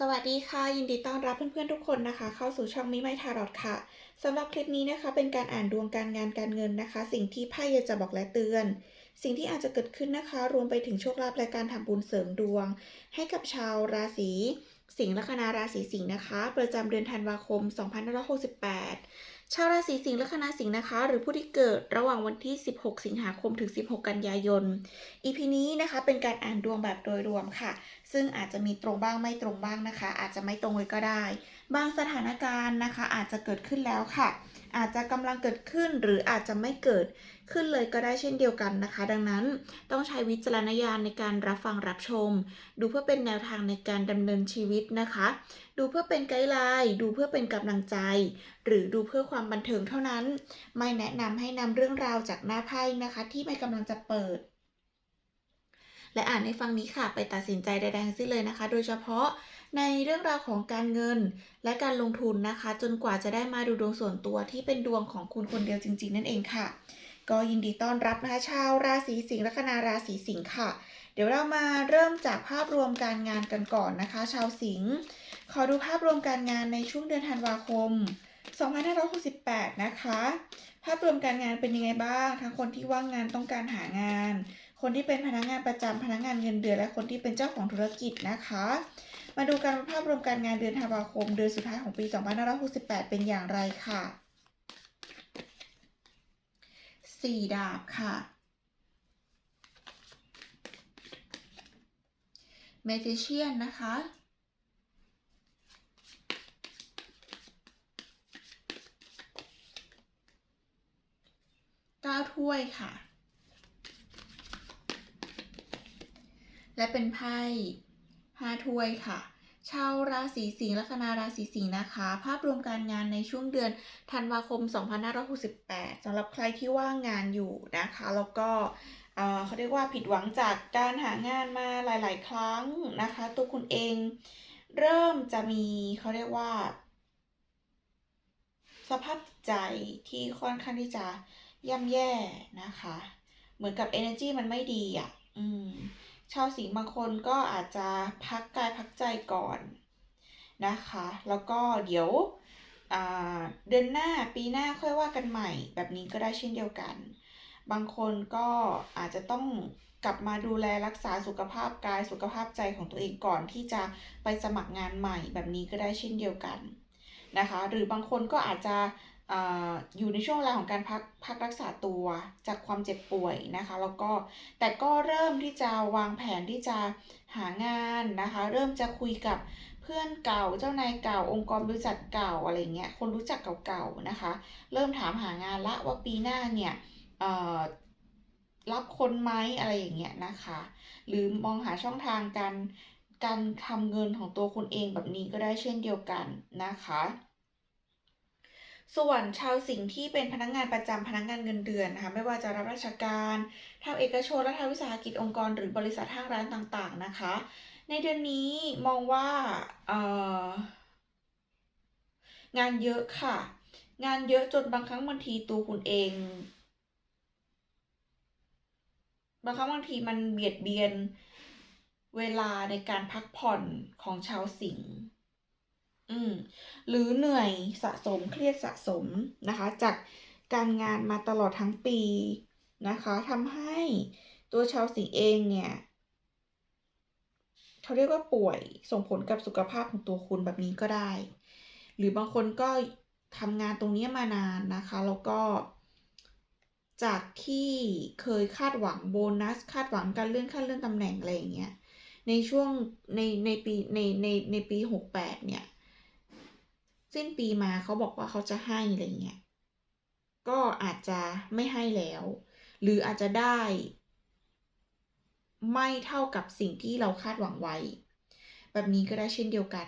สวัสดีค่ะ ยินดีต้อนรับเพื่อนๆทุกคนนะคะ เข้าสู่ช่องมิไมทารอดค่ะสำหรับคลิปนี้นะคะเป็นการอ่านดวงการงานการเงินนะคะ สิ่งที่ไพ่จะบอกและเตือน สิ่งที่อาจจะเกิดขึ้นนะคะ รวมไปถึงโชคลาภและการทำบุญเสริมดวง ให้กับชาวราศีสิงห์ลัคนาราศีสิงห์นะคะ ประจำเดือนธันวาคม 2568 ชาวราศีสิงห์ลัคนาสิงห์นะคะ หรือผู้ที่เกิดระหว่างวันที่ 16 สิงหาคมถึง 16 กันยายน EP นี้นะคะเป็นการอ่านดวงแบบโดยรวมค่ะ ซึ่งอาจจะมีตรงบ้างไม่ตรงบ้างนะคะ อาจจะไม่ตรงเลยก็ได้ บางสถานการณ์นะคะ อาจจะเกิดขึ้นแล้วค่ะ อาจจะกำลังเกิดขึ้นหรืออาจจะไม่เกิดขึ้นเลยก็ได้เช่นเดียวกันนะคะ ดังนั้นต้องใช้วิจารณญาณในการรับฟังรับชม ดูเพื่อเป็นแนวทางในการดำเนินชีวิตนะคะ ดูเพื่อเป็นไกด์ไลน์ดูเพื่อเป็นกำลังใจ หรือดูเพื่อความบันเทิงเท่านั้น ไม่แนะนำให้นำเรื่องราวจากหน้าไพ่นะคะ ที่ไม่กำลังจะเปิดและอ่านในฟังนี้ค่ะ ไปตัดสินใจใดๆทั้งสิ้นเลยนะคะ โดยเฉพาะ ในเรื่องราวของการเงินและการลงทุนนะคะ จนกว่าจะได้มาดูดวงส่วนตัวที่เป็นดวงของคุณคนเดียวจริง ๆ นั่นเองค่ะ ก็ยินดีต้อนรับนะคะชาวราศีสิงห์ลัคนาราศีสิงห์ค่ะ เดี๋ยวเรามาเริ่มจากภาพรวมการงานกันก่อนนะคะ ชาวสิงห์ขอดูภาพรวมการงานในช่วงเดือนธันวาคม 2568 นะคะ ภาพรวมการงานเป็นยังไงบ้าง ทั้งคนที่ว่างงานต้องการหางาน คนที่เป็นพนักงานประจำพนักงานเงินเดือนและคนที่เป็นเจ้าของธุรกิจนะคะ มาดูการภาพรวมการงานเดือนธันวาคม เดือนสุดท้ายของปี 2568 เป็นอย่างไรค่ะสี่ดาบค่ะ เมจิเชียนนะคะเก้าถ้วยค่ะ และเป็นไพ่ ห้าถ้วยค่ะ ชาวราศีสิงห์ลัคนาราศีสิงห์นะคะ ภาพรวมการงานในช่วงเดือนธันวาคม 2568สำหรับใครที่ว่างงานอยู่นะคะ แล้วก็เขาเรียกว่าผิดหวังจากการหางานมาหลาย ๆ ครั้งนะคะ ตัวคุณเองเริ่มจะมีเขาเรียกว่า สภาพจิตใจที่ค่อนข้างที่จะย่ำแย่นะคะ เหมือนกับ energy มันไม่ดีอะ อืม ชาวสิงห์บางคนก็อาจจะพักกายพักใจก่อนนะคะ แล้วก็เดี๋ยวเดือนหน้าปีหน้าค่อยว่ากันใหม่ แบบนี้ก็ได้เช่นเดียวกัน บางคนก็อาจจะต้องกลับมาดูแลรักษาสุขภาพกายสุขภาพใจของตัวเองก่อนที่จะไปสมัครงานใหม่ แบบนี้ก็ได้เช่นเดียวกันนะคะ หรือบางคนก็อาจจะ อยู่ในช่วงเวลาของการพักพักรักษาตัวจากความเจ็บป่วยนะคะ แล้วก็แต่ก็เริ่มที่จะวางแผนที่จะหางานนะคะ เริ่มจะคุยกับเพื่อนเก่าเจ้านายเก่า องค์กรบริษัทเก่าอะไรเงี้ยคนรู้จักเก่าๆนะคะ เริ่มถามหางานละว่าปีหน้าเนี่ยรับคนไหมอะไรอย่างเงี้ยนะคะ หรือมองหาช่องทางการการทำเงินของตัวคุณเองแบบนี้ก็ได้เช่นเดียวกันนะคะ ส่วนชาวสิงห์ที่เป็นพนักงานประจำพนักงานเงินเดือนนะคะไม่ว่าจะรับราชการทางเอกชนและทางวิสาหกิจองค์กร หรือบริษัทห้างร้านต่างๆนะคะ ในเดือนนี้มองว่าเองานเยอะค่ะ งานเยอะจนบางครั้งบางทีตัวคุณเอง บางครั้งบางทีมันเบียดเบียนเวลาในการพักผ่อนของชาวสิงห์ อืมหรือเหนื่อยสะสมเครียดสะสมนะคะ จากการงานมาตลอดทั้งปีนะคะทำให้ตัวชาวสิงเองเนี่ยเขาเรียกว่าป่วยส่งผลกับสุขภาพของตัวคุณแบบนี้ก็ได้ หรือบางคนก็ทำงานตรงนี้มานานนะคะ แล้วก็จากที่เคยคาดหวังโบนัส คาดหวังการเลื่อนขั้นเลื่อนตำแหน่งอะไรอย่างเงี้ยในช่วงในในปีในในในปีหกแปดเนี่ย สิ้นปีมาเขาบอกว่าเขาจะให้อะไรเงี้ยก็อาจจะไม่ให้แล้ว หรืออาจจะได้ ไม่เท่ากับสิ่งที่เราคาดหวังไว้ แบบนี้ก็ได้เช่นเดียวกัน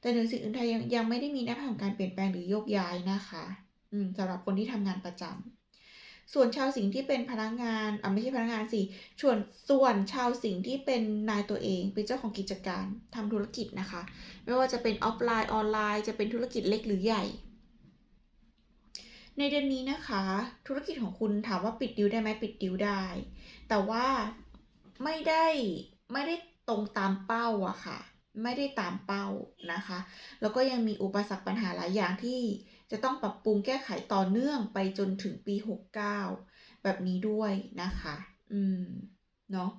แต่เหนือสิ่งอื่นใดยังยังไม่ได้มีแนวทางของการเปลี่ยนแปลงหรือโยกย้ายนะคะ อืมสำหรับคนที่ทำงานประจำ ส่วนชาวสิงห์ที่เป็นพนักงานอะไม่ใช่พนักงานสิส่วนส่วนชาวสิงห์ที่เป็นนายตัวเองเป็นเจ้าของกิจการทำธุรกิจนะคะ ไม่ว่าจะเป็นออฟไลน์ออนไลน์จะเป็นธุรกิจเล็กหรือใหญ่ ในเดือนนี้นะคะ ธุรกิจของคุณถามว่าปิดดิวได้ไหมปิดดิวได้ แต่ว่าไม่ได้ไม่ได้ตรงตามเป้าอะค่ะ ไม่ได้ตามเป้านะคะ แล้วก็ยังมีอุปสรรคปัญหาหลายอย่างที่จะต้องปรับปรุงแก้ไขต่อเนื่องไปจนถึงปี 69 แบบนี้ด้วยนะคะ อืม เนาะ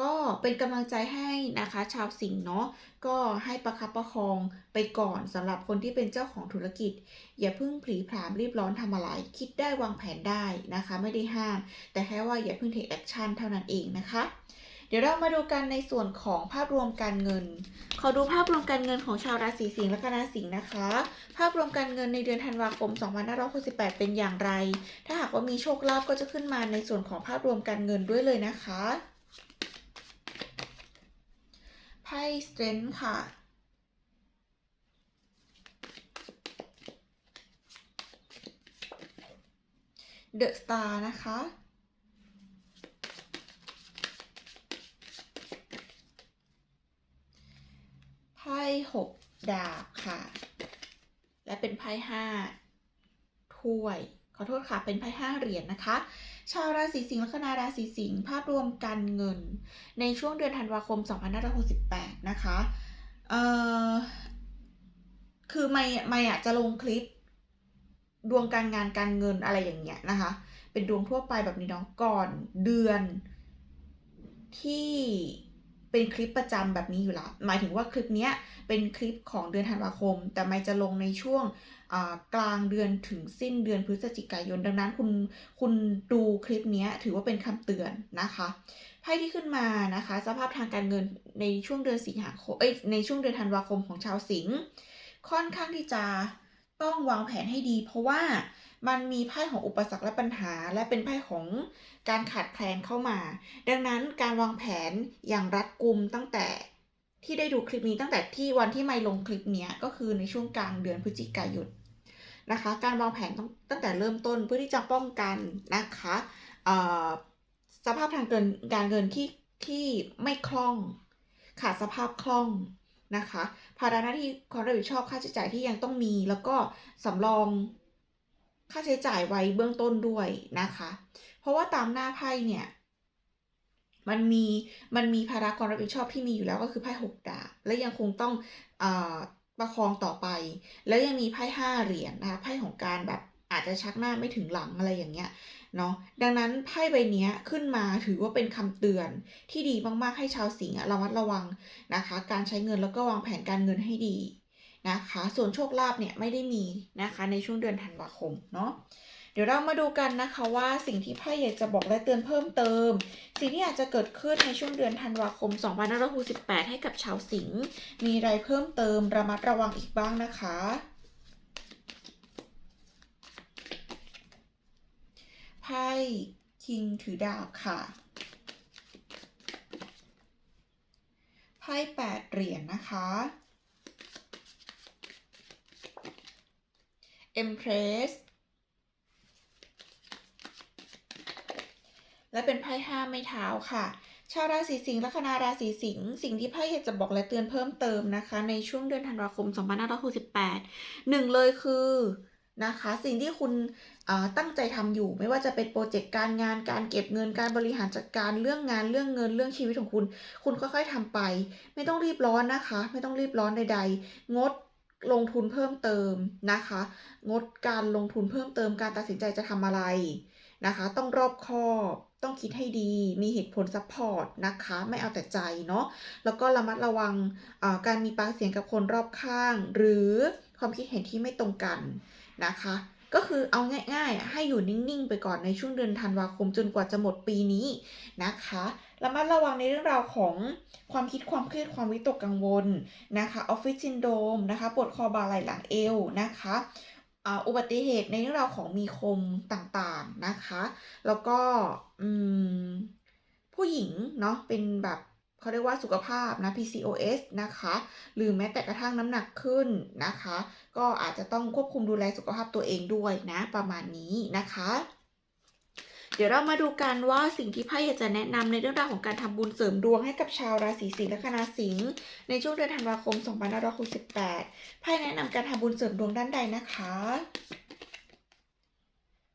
ก็เป็นกำลังใจให้นะคะ ชาวสิงห์เนาะก็ให้ประคับประคองไปก่อนสำหรับคนที่เป็นเจ้าของธุรกิจ อย่าเพิ่งผลีผลามรีบร้อนทำอะไร คิดได้วางแผนได้นะคะ ไม่ได้ห้าม แต่แค่ว่าอย่าเพิ่ง take action เท่านั้นเองนะคะ เดี๋ยวเรามาดูกันในส่วนของภาพรวมการเงิน ขอดูภาพรวมการเงินของชาวราศีสิงห์และคณะสิงห์นะคะ ภาพรวมการเงินในเดือนธันวาคม 2568 เป็นอย่างไร ถ้าหากว่ามีโชคลาภก็จะขึ้นมาในส่วนของภาพรวมการเงินด้วยเลยนะคะไพ่ strength ค่ะ The Star นะคะ ไพ่ หกดาบค่ะ และเป็นไพ่ห้าถ้วย ขอโทษค่ะ เป็นไพ่ห้าเหรียญนะคะ ชาวราศีสิงห์และคณะราศีสิงห์ภาพรวมการเงิน ในช่วงเดือนธันวาคม 2568 นะคะ เอ่อ คือไม่ไม่อะจะลงคลิป ดวงการงานการเงินอะไรอย่างเงี้ยนะคะ เป็นดวงทั่วไปแบบนี้เนาะก่อนเดือนที่ เป็นคลิปประจำแบบนี้อยู่ล้วหมายถึงว่าคลิปเนี้ยเป็นคลิปของเดือนธันวาคม แต่ไม่จะลงในช่วงกลางเดือนถึงสิ้นเดือนพฤศจิกายน ดังนั้นคุณคุณดูคลิปนี้ถือว่าเป็นคำเตือนนะคะไพ่ที่ขึ้นมานะคะ สภาพทางการเงินในช่วงเดือนสิงหาคมเอ้ยในช่วงเดือนธันวาคมของชาวสิงห์ค่อนข้างที่จะ ต้องวางแผนให้ดี เพราะว่ามันมีไพ่ของอุปสรรคและปัญหา และเป็นไพ่ของการขาดแคลนเข้ามา ดังนั้นการวางแผนอย่างรัดกุมตั้งแต่ที่ได้ดูคลิปนี้ตั้งแต่ที่วันที่ไม่ลงคลิปเนี้ยก็คือในช่วงกลางเดือนพฤศจิกายนนะคะ การวางแผนต้องตั้งแต่เริ่มต้นเพื่อที่จะป้องกันนะคะสภาพทางเงินการเงินที่ที่ไม่คล่อง ขาดสภาพคล่อง นะคะภาระหน้าที่ความรับผิดชอบค่าใช้จ่ายที่ยังต้องมี แล้วก็สำรองค่าใช้จ่ายไว้เบื้องต้นด้วยนะคะ เพราะว่าตามหน้าไพ่เนี่ย มันมีมันมีภาระความรับผิดชอบที่มีอยู่แล้วก็คือไพ่หกดาบและยังคงต้องอประคองต่อไป แล้วยังมีไพ่ห้าเหรียญนะคะไพ่ของการแบบ อาจจะชักหน้าไม่ถึงหลังอะไรอย่างเงี้ยเนาะดังนั้นไพ่ใบเนี้ยขึ้นมาถือว่าเป็นคำเตือนที่ดีมากๆให้ชาวสิงห์อะระมัดระวังนะคะ การใช้เงินแล้วก็วางแผนการเงินให้ดีนะคะ ส่วนโชคลาภเนี่ยไม่ได้มีนะคะในช่วงเดือนธันวาคมเนาะเดี๋ยวเรามาดูกันนะคะว่าสิ่งที่ไพ่อยากจะบอกและเตือนเพิ่มเติม สิ่งที่อาจจะเกิดขึ้นในช่วงเดือนธันวาคม 2568 ให้กับชาวสิงห์มีอะไรเพิ่มเติมระมัดระวังอีกบ้างนะคะ ไพ่คิงถือดาบค่ะ ไพ่แปดเหรียญนะคะ Empress และเป็นไพ่ห้าไม้เท้าค่ะ ชาวราศีสิงห์และคณะราศีสิงห์สิ่งที่ไพ่อยากจะบอกและเตือนเพิ่มเติมนะคะ ในช่วงเดือนธันวาคม 2568หนึ่งเลยคือ นะคะ สิ่งที่คุณตั้งใจทำอยู่ ไม่ว่าจะเป็นโปรเจกต์การงานการเก็บเงินการบริหารจัดการเรื่องงานเรื่องเงินเรื่องชีวิตของคุณ คุณค่อยๆทำไป ไม่ต้องรีบร้อนนะคะ ไม่ต้องรีบร้อนใดๆ งดลงทุนเพิ่มเติมนะคะ งดการลงทุนเพิ่มเติมการตัดสินใจจะทำอะไรนะคะ ต้องรอบคอบต้องคิดให้ดี มีเหตุผลซัพพอร์ตนะคะ ไม่เอาแต่ใจเนาะ แล้วก็ระมัดระวังการมีปากเสียงกับคนรอบข้าง หรือความคิดเห็นที่ไม่ตรงกัน นะคะ ก็คือเอาง่ายๆ ให้อยู่นิ่งๆ ไปก่อนในช่วงเดือนธันวาคมจนกว่าจะหมดปีนี้นะคะระมัดระวังในเรื่องราวของความคิดความเครียดความวิตกกังวลนะคะออฟฟิศซินโดมนะคะปวดคอบ่าไหล่หลังเอวนะคะอุบัติเหตุในเรื่องราวของมีคมต่างๆนะคะ แล้วก็ผู้หญิงเนาะเป็นแบบ เขาเรียกว่าสุขภาพนะ PCOS นะคะ หรือแม้แต่กระทั่งน้ำหนักขึ้นนะคะ ก็อาจจะต้องควบคุมดูแลสุขภาพตัวเองด้วยนะ ประมาณนี้นะคะ เดี๋ยวเรามาดูกันว่าสิ่งที่ไพ่อยากจะแนะนำในเรื่องราวของการทำบุญเสริมดวงให้กับชาวราศีสิงห์และคณะสิงห์ในช่วงเดือนธันวาคม2568ไพ่แนะนำการทำบุญเสริมดวงด้านใดนะคะ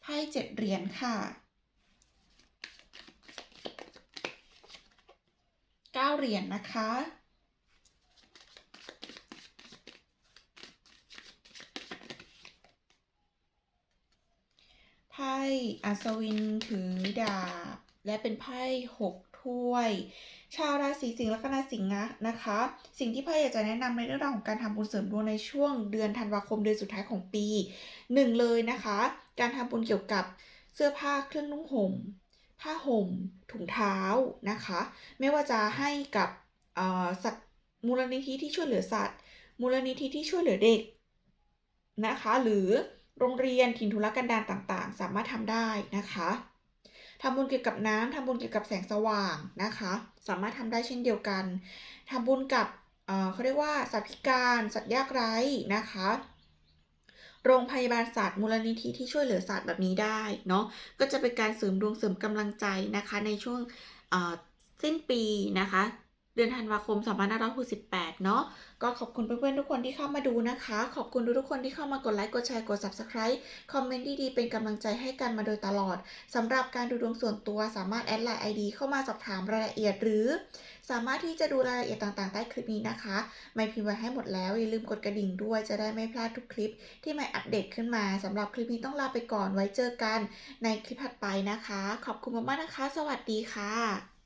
ไพ่เจ็ดเหรียญค่ะ 9 เหรียญนนะคะ ไพ่อัศวินถือดาบ และเป็นไพ่6ถ้วย ชาวราศีสิงห์และกัราสิงห์นะนะคะ สิ่งที่ไพ่อยากจะแนะนำในเรื่องราวของการทำบุญเสริมดวงในช่วงเดือนธันวาคมเดือนสุดท้ายของปีหนึ่งเลยนะคะ การทำบุญเกี่ยวกับเสื้อผ้าเครื่องนุ่งห่ม ผ้าห่ม ถุงเท้านะคะ ไม่ว่าจะให้กับสัตว์มูลนิธิที่ช่วยเหลือสัตว์ มูลนิธิที่ช่วยเหลือเด็กนะคะ หรือโรงเรียนถิ่นทุรกันดารต่างๆ สามารถทำได้นะคะทำบุญเกี่ยวกับน้ำทำบุญเกี่ยวกับแสงสว่างนะคะ สามารถทำได้เช่นเดียวกันทำบุญกับเขาเรียกว่าสัตว์พิการ สัตว์ยากไร้นะคะ โรงพยาบาลสัตว์มูลนิธิที่ช่วยเหลือสัตว์แบบนี้ได้เนาะก็จะเป็นการเสริมดวงเสริมกำลังใจนะคะในช่วงสิ้นปีนะคะ เดือนธันวาคม 2568 เนาะก็ขอบคุณเพื่อนๆทุกคนที่เข้ามาดูนะคะ ขอบคุณทุกคนที่เข้ามากดไลค์กดแชร์กด Subscribe คอมเมนต์ดีๆ เป็นกำลังใจให้กันมาโดยตลอดสำหรับการดูดวงส่วนตัวสามารถแอดไลน์ ID เข้ามาสอบถามรายละเอียดหรือ สามารถที่จะดูรายละเอียดต่างๆ ใต้คลิปนี้นะคะ ไม่พิมพ์ไว้ให้หมดแล้วอย่าลืมกดกระดิ่งด้วยจะได้ไม่พลาดทุกคลิปที่ไม่อัปเดตขึ้นมาสำหรับคลิปนี้ต้องลาไปก่อนไว้เจอกันในคลิปถัดไปนะคะ ขอบคุณมากๆนะคะ สวัสดีค่ะ